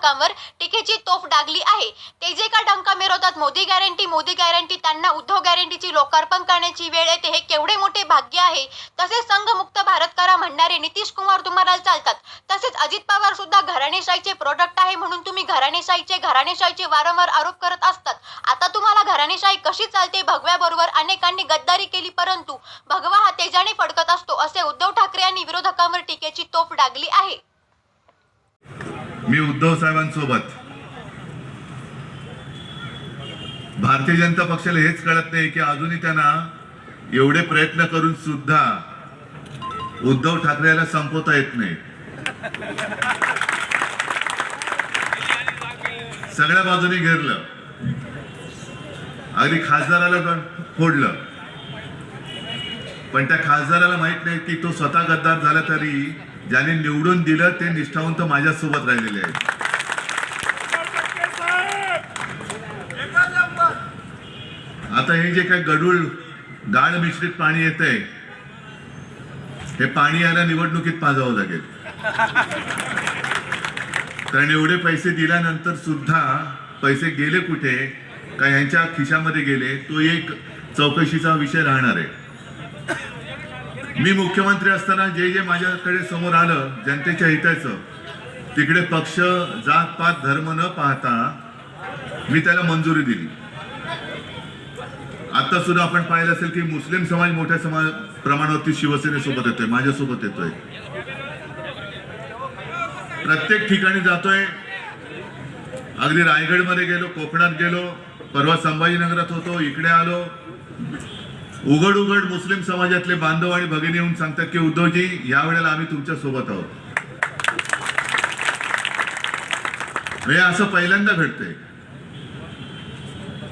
विरोधकांवर टीकेची तोफ डागली आहे. ते जे का डंका मिरवतात मोदी गॅरंटी मोदी गॅरंटी त्यांना उद्धव गॅरंटीची लोकार्पण करण्याची वेळ येते. हे केवढे मोठे भाग्य आहे. तसेच संघमुक्त भारत करा म्हणणारे नितीश कुमार तुम्हाला चालतात. तसेच अजित पवार सुद्धा घराणेशाहीचे प्रोडक्ट आहे म्हणून तुम्ही घराणेशाहीचे घराणेशाहीचे वारंवार आरोप करत असतात. आता तुम्हाला घराणेशाही कशी चालते भगव्याबरोबर अनेकांनी गद्दारी केली परंतु भगवा हा तेजाने फडकत असतो असे उद्धव ठाकरे यांनी विरोधकांवर टीकेची तोफ डागली आहे. मी उद्धव साहेबांसोबत. भारतीय जनता पक्षाला हेच कळत नाही की अजूनही त्यांना एवढे प्रयत्न करून सुद्धा उद्धव ठाकरेला संपवता येत नाही. सगळ्या बाजूने घेरलं. अगदी खासदाराला पण फोडलं. पण त्या खासदाराला माहीत नाही की तो स्वतः गद्दार झाला तरी ज्याने निवडून दिलं ते निष्ठावंत माझ्यासोबत राहिलेले आहेत. आता हे जे काही गडूळ गाळ मिश्रित पाणी येत आहे हे पाणी यायला निवडणुकीत पाजावं लागेल. कारण एवढे पैसे दिल्यानंतर सुद्धा पैसे गेले कुठे? का यांच्या खिशामध्ये गेले? तो एक चौकशीचा विषय राहणार आहे. मी मुख्यमंत्री असताना जे जे माझ्याकडे समोर आलं जनतेच्या हिताचं तिकडे पक्ष जात पात धर्म न पाहता मी त्याला मंजुरी दिली. आता सुद्धा आपण पाहिलं असेल की मुस्लिम समाज मोठ्या समाज प्रमाणावरती शिवसेनेसोबत येतोय माझ्यासोबत येतोय. प्रत्येक ठिकाणी जातोय. अगदी रायगडमध्ये गेलो कोकणात गेलो परवा संभाजीनगरात होतो इकडे आलो. उघड उघड मुस्लिम समाजातले बांधव आणि भगिनी येऊन सांगतात की उद्धवजी या वेळेला आम्ही तुमच्यासोबत आहोत. हे असं पहिल्यांदा घडतंय.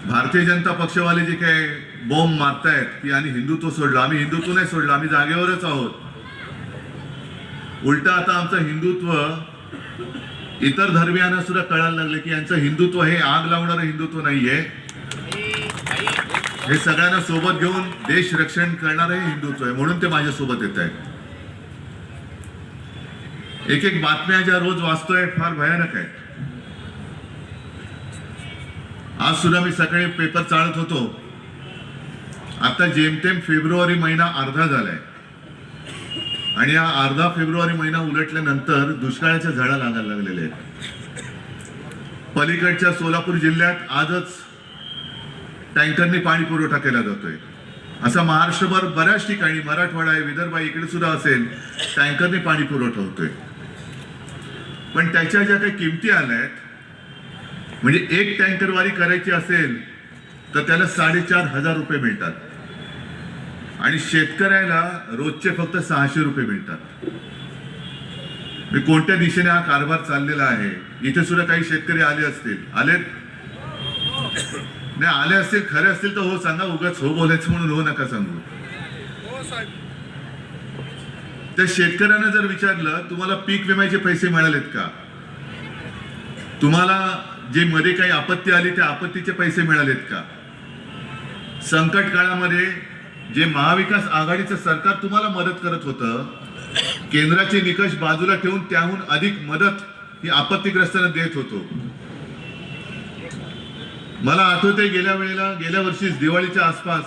भारतीय जनता पक्षवाले जे काय बॉम्ब मारतायत की आणि हिंदुत्व सोडलं आम्ही हिंदुत्व नाही सोडलं आम्ही जागेवरच आहोत. उलट आता आमचं हिंदुत्व इतर धर्मियांना सुद्धा कळायला लागले की यांचं हिंदुत्व हे आग लावणारं हिंदुत्व नाहीये. हे सगळ्यांना सोबत घेऊन देश रक्षण करणार हे हिंदुत्व आहे. म्हणून ते माझ्या सोबत येत आहेत. एक एक बातम्या ज्या रोज वाचतोय फार भयानक आहे आज सुद्धा मी सकाळी पेपर चाळत होतो. आता जेमतेम फेब्रुवारी महिना अर्धा झालाय. आणि या अर्धा फेब्रुवारी महिना उलटल्यानंतर दुष्काळाच्या झाडा लागायला लागलेल्या आहेत. पलीकडच्या सोलापूर जिल्ह्यात आजच टँकरने पाणी पुरवठा केला जातोय. असा महाराष्ट्रभर बऱ्याच ठिकाणी मराठवाडा आहे विदर्भ इकडे सुद्धा असेल टँकरने पाणी पुरवठा होतोय. पण त्याच्या ज्या काही किमती आल्यात म्हणजे एक टँकरवारी करायची असेल तर त्याला साडेचार हजार रुपये मिळतात. आणि शेतकऱ्याला रोजचे फक्त सहाशे रुपये मिळतात. मी कोणत्या दिशेने हा कारभार चाललेला आहे? इथे सुद्धा काही शेतकरी आले असतील. आलेत? नाही आले असतील खरे असतील तर हो सांगा उगाच हो बोलायचं म्हणून हो नका सांगू. त्या शेतकऱ्यांना जर विचारलं तुम्हाला पीक विम्याचे पैसे मिळालेत का? तुम्हाला जे मध्ये काही आपत्ती आली त्या आपत्तीचे पैसे मिळालेत का? संकट काळामध्ये जे महाविकास आघाडीचं सरकार तुम्हाला मदत करत होतं केंद्राचे निकष बाजूला ठेवून त्याहून अधिक मदत ही आपत्तीग्रस्तांना देत होतो. मला आठवते गेल्या वेळेला गेल्या वर्षी दिवाळीच्या आसपास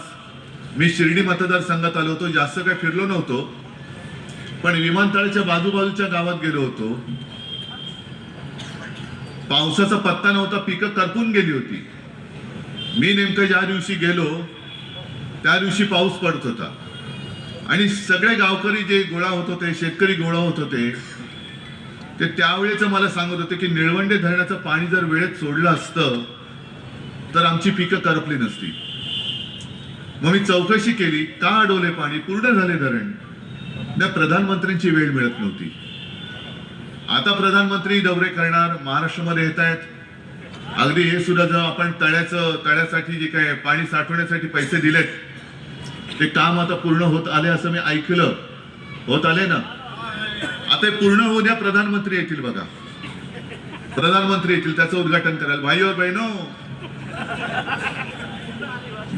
मी शिर्डी मतदारसंघात आलो होतो. जास्त काही फिरलो नव्हतो. पण विमानतळाच्या बाजूबाजूच्या गावात गेलो होतो. पावसाचा पत्ता नव्हता पिकं करपून गेली होती. मी नेमकं ज्या दिवशी गेलो त्या दिवशी पाऊस पडत होता. आणि सगळे गावकरी जे गोळा होत होते शेतकरी गोळा होत होते ते त्यावेळेचं मला सांगत होते की निळवंडे धरणाचं पाणी जर वेळेत सोडलं असतं तर आमची पिकं करपली नसती. मग मी चौकशी केली का अडवले पाणी? पूर्ण झाले धरण. त्या प्रधानमंत्र्यांची वेळ मिळत नव्हती. आता प्रधानमंत्री दौरे करणार महाराष्ट्रामध्ये येत आहेत. अगदी हे सुद्धा जर आपण तळ्याचं तळ्यासाठी जे काय पाणी साठवण्यासाठी पैसे दिलेत ते काम आता पूर्ण होत आले असं मी ऐकलं. होत आले ना? आता हे पूर्ण होऊ द्या प्रधानमंत्री येतील बघा. प्रधानमंत्री येतील त्याचं उद्घाटन करायला. भाई और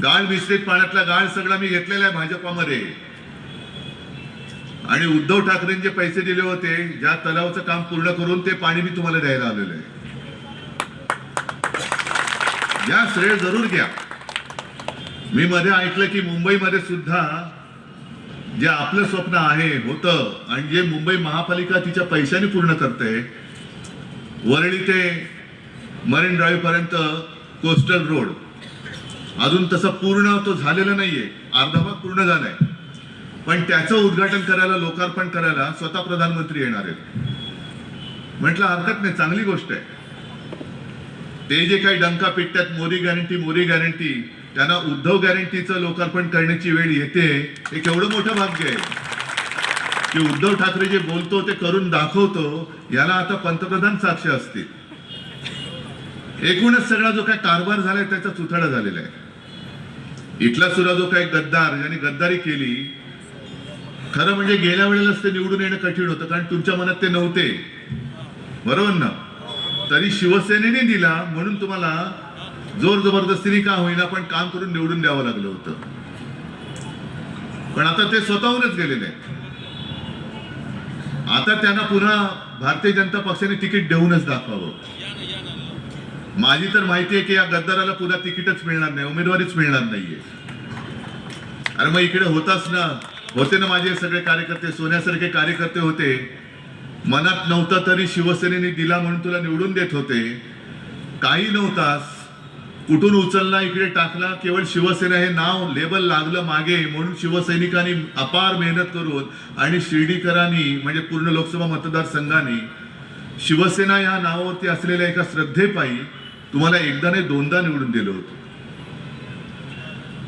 गाळ मिश्रित पाण्यातला गाळ सगळा मी घेतलेला आहे भाजपामध्ये. आणि उद्धव ठाकरेंनी जे पैसे दिले होते ज्या तलावाचं काम पूर्ण करून ते पाणी मी तुम्हाला द्यायला आलेलं आहे. या श्रेय जरूर घ्या. मी मध्ये ऐकलं की मुंबईमध्ये सुद्धा जे आपलं स्वप्न आहे होतं आणि जे मुंबई महापालिका तिच्या पैशाने पूर्ण करते वरळी ते मरीन ड्राईव्ह पर्यंत कोस्टल रोड. अजून तसं पूर्ण तो झालेला नाहीये. अर्धा भाग पूर्ण झालाय. पण त्याचं उद्घाटन करायला लोकार्पण करायला स्वतः प्रधानमंत्री येणार आहेत. म्हटलं हरकत नाही चांगली गोष्ट आहे. ते जे काही डंका पिटतात मोदी गॅरंटी मोदी गॅरंटी त्यांना उद्धव गॅरंटीचं लोकार्पण करण्याची वेळ येते हे केवढं मोठं भाग्य आहे. की उद्धव ठाकरे जे बोलतो ते करून दाखवतो याला आता पंतप्रधान साक्ष असतील. एकूणच सगळा जो काय कारभार झालाय त्याचा चुथडा झालेला आहे. इथला सुद्धा जो काही गद्दार ज्याने गद्दारी केली खरं म्हणजे गेल्या वेळेलाच ते निवडून येणं कठीण होतं कारण तुमच्या मनात ते नव्हते. बरोबर ना? तरी शिवसेनेने दिला म्हणून तुम्हाला जोर जबरदस्तीने का होईना पण काम करून निवडून द्यावं लागलं होतं. पण आता ते स्वतःहूनच गेलेले आहेत. आता त्यांना पुन्हा भारतीय जनता पक्षाने तिकीट देऊनच दाखवावं. माझी तर माहिती आहे की या गद्दाराला पुन्हा तिकीटच मिळणार नाही उमेदवारीच मिळणार नाहीये. अरे मग इकडे होताच ना. होते ना माझे सगळे कार्यकर्ते सोन्यासारखे कार्यकर्ते होते. मनात नव्हता तरी शिवसेनेने दिला म्हणून तुला निवडून देत होते. काही नव्हतास. कुठून उचलला इकडे टाकला केवळ शिवसेना हे नाव लेबल लागलं मागे म्हणून शिवसैनिकांनी अपार मेहनत करून आणि शिर्डीकरांनी म्हणजे पूर्ण लोकसभा मतदारसंघाने शिवसेना या नावावरती असलेल्या एका श्रद्धेपायी तुम्हाला एकदा नाही दोनदा निवडून दिलं होतं.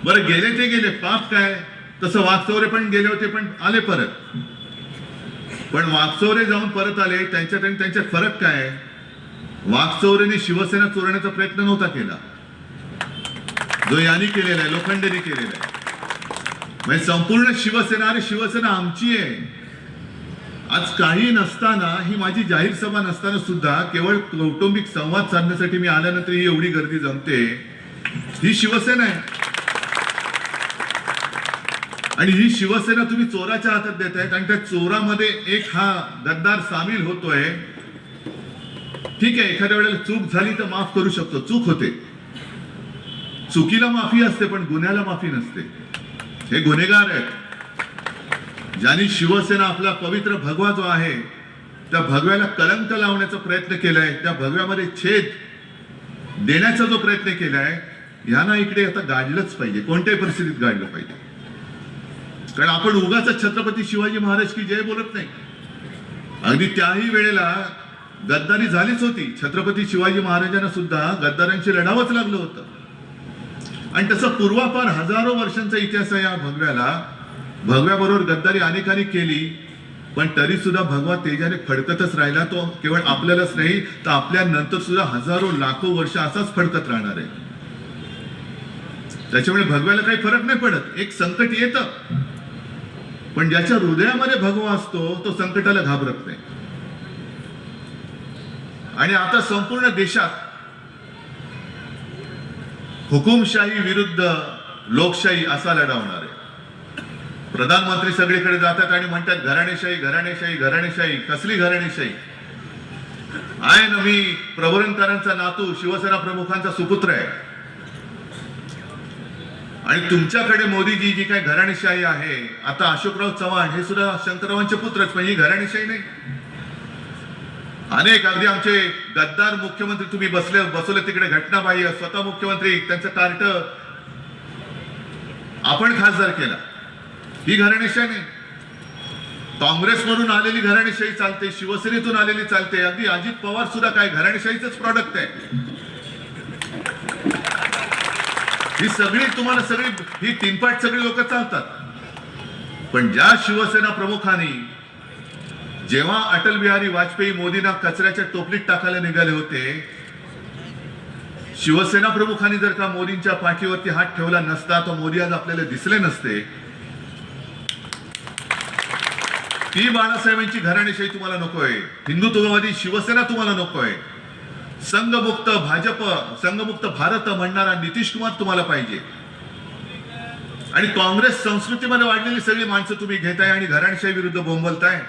बरं गेले ते गेले पाप काय? तसं वागचौरे पण गेले होते पण आले परत. पण वागचौरे जाऊन परत आले त्यांच्यात आणि त्यांच्यात फरक काय? वागचौरेने शिवसेना चोरण्याचा प्रयत्न नव्हता केला. जो यांनी केलेला आहे लोखंडेने केलेला आहे. म्हणजे संपूर्ण शिवसेना अरे शिवसेना आमची आहे. आज काही नसताना ही माझी जाहीर सभा नसताना सुद्धा केवळ कौटुंबिक संवाद साधण्यासाठी मी आल्यानंतर ही एवढी गर्दी जमते. ही शिवसेना आहे. आणि ही शिवसेना तुम्ही चोराच्या हातात देत आहेत आणि त्या चोरामध्ये एक हा गद्दार सामील होतोय. ठीक आहे एखाद्या वेळेला चूक झाली तर माफ करू शकतो. चूक होते. चुकीला माफी असते पण गुन्ह्याला माफी नसते. हे गुन्हेगार आहेत. ज्यांनी शिवसेना आपला पवित्र भगवा जो आहे त्या भगव्याला कलंक लावण्याचा प्रयत्न केलाय त्या भगव्यामध्ये छेद देण्याचा जो प्रयत्न केलाय यांना इकडे आता गाडलंच पाहिजे. कोणत्याही परिस्थितीत गाडलं पाहिजे. कारण आपण उगाच छत्रपती शिवाजी महाराज की जय बोलत नाही. अगदी त्याही वेळेला गद्दारी झालीच होती. छत्रपती शिवाजी महाराजांना सुद्धा गद्दारांशी लढावंच लागलं होतं. आणि तसं पूर्वापार हजारो वर्षांचा इतिहास आहे या भगव्याला. भगव्याबरोबर गद्दारी अनेकांनी केली पण तरी सुद्धा भगवा तेजाने फडकतच राहिला तो. केवळ आपल्यालाच नाही तर आपल्या नंतर सुद्धा हजारो लाखो वर्ष असाच फडकत राहणार आहे. त्याच्यामुळे भगव्याला काही फरक नाही पडत. एक संकट येतं. पण ज्याच्या हृदयामध्ये भगवा असतो तो संकटाला घाबरत नाही. आणि आता संपूर्ण देशात हुकुमशाही विरुद्ध लोकशाही असा लढा होणार आहे. प्रधानमंत्री सगळीकडे जातात आणि म्हणतात घराणेशाही घराणेशाही घराणेशाही कसली घराणेशाही? आहे ना मी प्रभुरंकरांचा नातू शिवसेना प्रमुखांचा सुपुत्र आहे. आणि तुमच्याकडे मोदीजी जी काही घराणेशाही आहे आता अशोकराव चव्हाण हे सुद्धा शंकररावांचे पुत्रच पण ही घराणेशाही नाही. अनेक अगदी आमचे गद्दार मुख्यमंत्री तुम्ही बसले बसवले तिकडे घटनाबाह्य स्वतः मुख्यमंत्री त्यांचं कार्ट आपण खासदार केला. ही घराणेशाही काँग्रेसमधून आलेली घराणेशाही चालते शिवसेनेतून आलेली चालते. अगदी अजित पवार सुद्धा काय घराणेशाहीच प्रॉडक्ट आहे. ही सगळी तुम्हाला सगळी ही तीनपाट सगळी लोक चालतात. पण ज्या शिवसेना प्रमुखांनी जेव्हा अटल बिहारी वाजपेयी मोदींना कचऱ्याच्या टोपलीत टाकायला निघाले होते शिवसेना प्रमुखांनी जर का मोदींच्या पाठीवरती हात ठेवला नसता तर मोदी आज आपल्याला दिसले नसते. ती बाळासाहेबांची घराणेशाही तुम्हाला नकोय. हिंदुत्ववादी शिवसेना तुम्हाला नकोय. संघमुक्त भाजप संघमुक्त भारत म्हणणारा नितीश कुमार तुम्हाला पाहिजे. आणि काँग्रेस संस्कृतीमध्ये वाढलेली सगळी माणसं तुम्ही घेताय आणि घराणेशाही विरुद्ध बोंबलताय.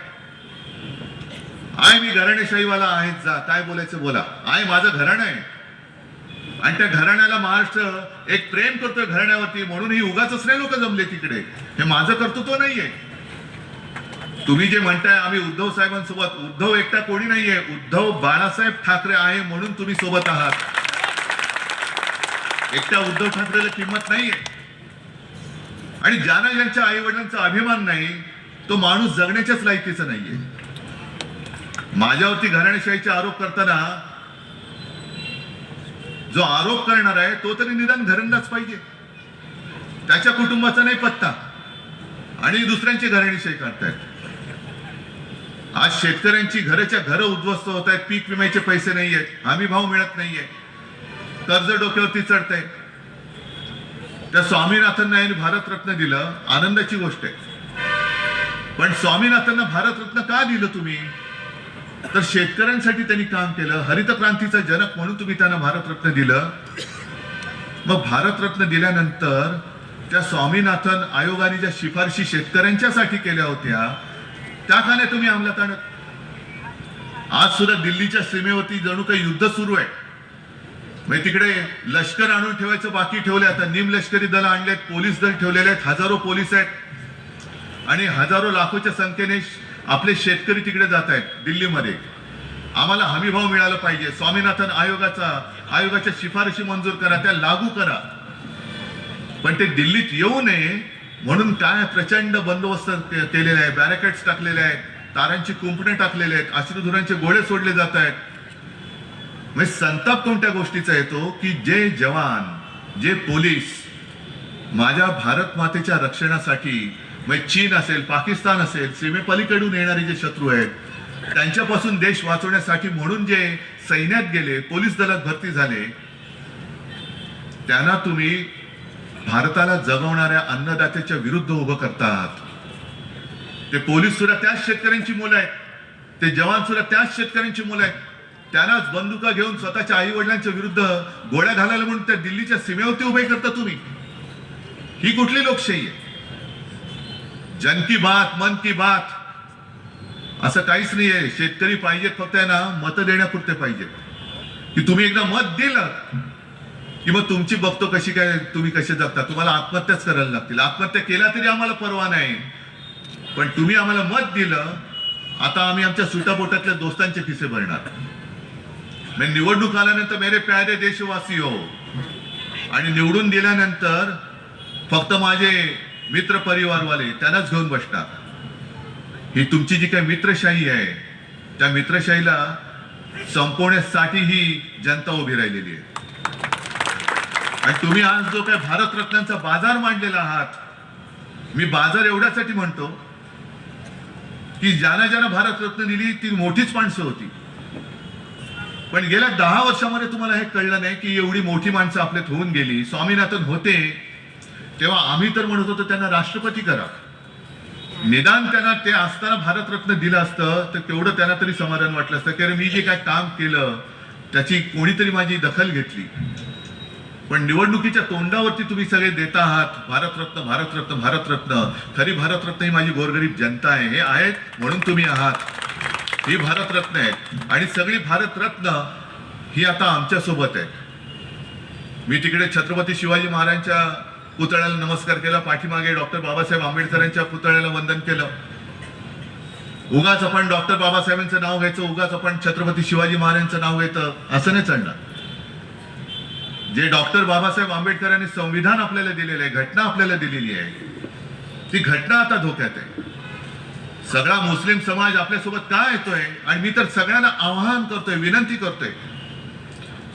आय मी घराणेशाहीवाला आहेच जा काय बोलायचं बोला. आय माझं घराणं आहे. आणि त्या घराण्याला महाराष्ट्र एक प्रेम करतोय घराण्यावरती म्हणून ही उगाच नाही लोक जमले तिकडे. हे माझं कर्तृत्व नाहीये. तुम्ही जे म्हणताय आम्ही उद्धव साहेबांसोबत उद्धव एकटा कोणी नाहीये उद्धव बाळासाहेब ठाकरे आहे म्हणून तुम्ही सोबत आहात. एकट्या उद्धव ठाकरेला किंमत नाहीये. आणि ज्यांना ज्यांच्या आई वडिलांचा अभिमान नाही तो माणूस जगण्याच्याच लायकीचा नाहीये. माझ्यावरती घराणेशाहीचे आरोप करताना जो आरोप करणार आहे तो तरी निदान घरंदाच पाहिजे. त्याच्या कुटुंबाचा नाही पत्ता. आणि दुसऱ्यांची घराणीशाही करतायत आज शेतकऱ्यांची घराच्या घरं उद्ध्वस्त होत आहेत पीक विम्याचे पैसे नाहीयेत हमी भाव मिळत नाहीये कर्ज डोक्यावरती चढतंय त्या स्वामीनाथांना यांनी भारतरत्न दिलं आनंदाची गोष्ट आहे. पण स्वामीनाथांना भारतरत्न का दिलं तुम्ही? तर शेतकऱ्यांसाठी त्यांनी काम केलं हरित क्रांतीचा जनक म्हणून तुम्ही त्यांना भारतरत्न दिलं. मग भारतरत्न दिल्यानंतर त्या स्वामीनाथन आयोगाने ज्या शिफारशी शेतकऱ्यांच्यासाठी केल्या होत्या त्या तुम्ही अंमलात आणत आज सुद्धा दिल्लीच्या सीमेवरती जणू काही युद्ध सुरू आहे. म्हणजे तिकडे लष्कर आणून ठेवायचं बाकी ठेवले आता निमलष्करी दल आणलेत पोलीस दल ठेवलेले आहेत हजारो पोलीस आहेत. आणि हजारो लाखोच्या संख्येने आपले शेतकरी तिकडे जात आहेत दिल्लीमध्ये. आम्हाला हमीभाव मिळाला पाहिजे. स्वामीनाथन आयोगाचा आयोगाच्या शिफारशी मंजूर करा त्या लागू करा. पण ते दिल्लीत येऊ नये म्हणून काय प्रचंड बंदोबस्त केलेले केलेला आहे बॅरिकेड्स टाकलेले आहेत तारांची कुंपणे टाकलेले आहेत अश्रुधुरांचे गोळे सोडले जात आहेत. म्हणजे संताप कोणत्या गोष्टीचा येतो की जे जवान जे पोलीस माझ्या भारत मातेच्या रक्षणासाठी म्हणजे चीन असेल पाकिस्तान असेल सीमेपलीकडून येणारे जे शत्रू आहेत त्यांच्यापासून देश वाचवण्यासाठी म्हणून जे सैन्यात गेले पोलीस दलात भरती झाले त्यांना तुम्ही भारताला जगवणाऱ्या अन्नदात्याच्या विरुद्ध उभं करतात. ते पोलीस सुद्धा त्याच शेतकऱ्यांची मुलं आहेत. ते जवान सुद्धा त्याच शेतकऱ्यांची मुलं आहेत. त्यांनाच बंदुका घेऊन स्वतःच्या आई वडिलांच्या विरुद्ध गोळ्या घालायला म्हणून त्या दिल्लीच्या सीमेवरती उभे करता तुम्ही. ही कुठली लोकशाही आहे? जन की बात मन की बात. असं काहीच नाहीये. शेतकरी पाहिजेत फक्त ना मत देण्यापुरते पाहिजेत. की तुम्ही एकदा मत दिलं की मग तुमची बघतो कशी काय तुम्ही कसे जगता? तुम्हाला आत्महत्याच करायला लागतील. आत्महत्या केल्या तरी आम्हाला परवा नाही. पण तुम्ही आम्हाला मत दिलं आता आम्ही आमच्या सुटापोटातल्या दोस्तांचे खिसे भरणार. म्हणजे निवडणूक आल्यानंतर मेरे प्यारे देशवासी हो. आणि निवडून दिल्यानंतर फक्त माझे मित्र परिवारवाले त्यांनाच घेऊन बसणार. ही तुमची जी काही मित्रशाही आहे त्या मित्रशाहीला संपवण्यासाठी ही जनता उभी राहिलेली आहे. आणि तुम्ही आज जो काय भारतरत्नांचा बाजार मांडलेला आहात मी बाजार एवढ्यासाठी म्हणतो की ज्यांना ज्यांना भारतरत्न दिली ती मोठीच माणसं होती. पण गेल्या दहा वर्षामध्ये तुम्हाला हे कळलं नाही की एवढी मोठी माणसं आपल्यात होऊन गेली. स्वामीनाथन होते. तेव्हा आम्ही तर म्हणत होतो त्यांना राष्ट्रपती करा. निदान त्यांना ते असताना भारतरत्न दिलं असतं तर तेवढं त्यांना तरी समाधान वाटलं असतं. कारण मी जे काय काम केलं त्याची कोणीतरी माझी दखल घेतली. पण निवडणुकीच्या तोंडावरती तुम्ही सगळे देता आहात. भारतरत्न भारतरत्न भारतरत्न खरी भारतरत्न ही माझी गोरगरीब जनता आहे. हे आहेत म्हणून तुम्ही आहात. ही भारतरत्न आहेत. आणि सगळी भारतरत्न ही आता आमच्यासोबत आहे मी तिकडे छत्रपती शिवाजी महाराजांच्या पुतळ्याला नमस्कार केला. पाठीमागे डॉक्टर बाबासाहेब आंबेडकरांच्या पुतळ्याला वंदन केलं. उगाच आपण डॉक्टर बाबासाहेबांचं नाव घ्यायचं उगाच आपण छत्रपती शिवाजी महाराजांचं नाव घेतं. असं नाही चालणार. जे डॉक्टर बाबासाहेब आंबेडकरांनी संविधान आपल्याला दिलेलं आहे घटना आपल्याला दिलेली आहे ती घटना आता धोक्यात आहे. सगळा मुस्लिम समाज आपल्यासोबत का येतोय? आणि मी तर सगळ्यांना आवाहन करतोय विनंती करतोय.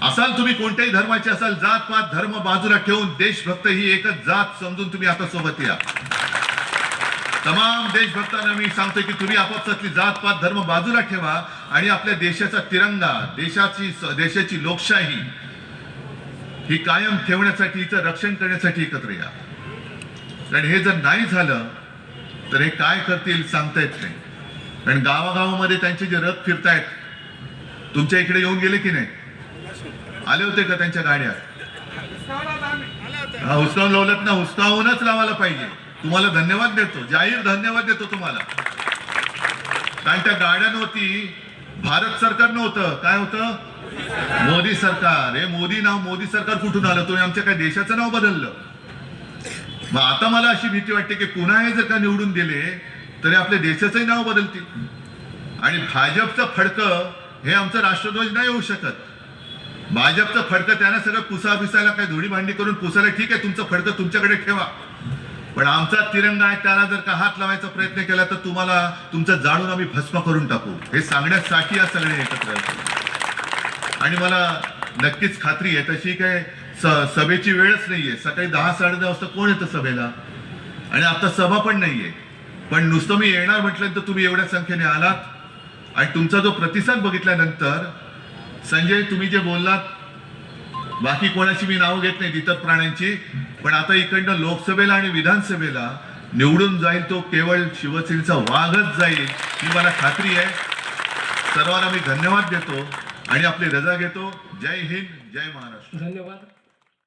असाल तुम्ही कोणत्याही धर्माचे असाल जात पात धर्म बाजूला ठेवून देशभक्त ही एकच जात समजून तुम्ही आता सोबत या. तमाम देशभक्तांना मी सांगतोय की तुम्ही आपापसातली जात पात धर्म बाजूला ठेवा आणि आपल्या देशाचा तिरंगा देशाची देशाची लोकशाही ही कायम ठेवण्यासाठी हिचं रक्षण करण्यासाठी एकत्र या. कारण हे जर नाही झालं तर हे काय करतील सांगता येत नाही. कारण गावागावामध्ये त्यांचे जे रथ फिरतायत तुमच्या इकडे येऊन गेले की नाही? आले होते का त्यांच्या गाड्या? हा, हुसकावून लावलं ना हुसकावूनच लावायला पाहिजे. तुम्हाला धन्यवाद देतो जाहीर धन्यवाद देतो तुम्हाला. कारण त्या गाड्यांवरती भारत सरकार नव्हतं. काय होतं? मोदी सरकार हे मोदी नाव मोदी सरकार कुठून आलं? तुम्ही आमच्या काय देशाचं नाव बदललं. मग आता मला अशी भीती वाटते की पुन्हा हे जर का निवडून दिले तरी आपल्या देशाचंही नाव बदलतील. आणि भाजपचं फडकं हे आमचं राष्ट्रध्वज नाही होऊ शकत. भाजपचं फडकं त्यांना सगळं पुसा पिसायला काय धुडी भांडी करून पुसायला ठीक आहे तुमचं फडकं तुमच्याकडे ठेवा. पण आमचा तिरंगा आहे त्याला जर का हात लावायचा प्रयत्न केला तर तुम्हाला तुमचं जाळून आम्ही भस्म करून टाकू. हे सांगण्यासाठी या सगळे एकत्र आणि मला नक्कीच खात्री आहे तशी काय स- सभेची वेळच नाहीये. सकाळी दहा साडे दहा वाजता कोण येतं सभेला? आणि आता सभा पण नाहीये. पण नुसतं मी येणार म्हटलं तर तुम्ही एवढ्या संख्येने आलात. आणि तुमचा जो प्रतिसाद बघितल्यानंतर संजय तुम्ही जे बोललात बाकी कोणाची मी नावं घेत नाही इतर प्राण्यांची पण आता इकडनं लोकसभेला आणि विधानसभेला निवडून जाईल तो केवळ शिवसेनेचा वाघच जाईल ही मला खात्री आहे. सर्वांना मी धन्यवाद देतो. आणि आपली रजा घेतो. जय हिंद जय महाराष्ट्र. धन्यवाद.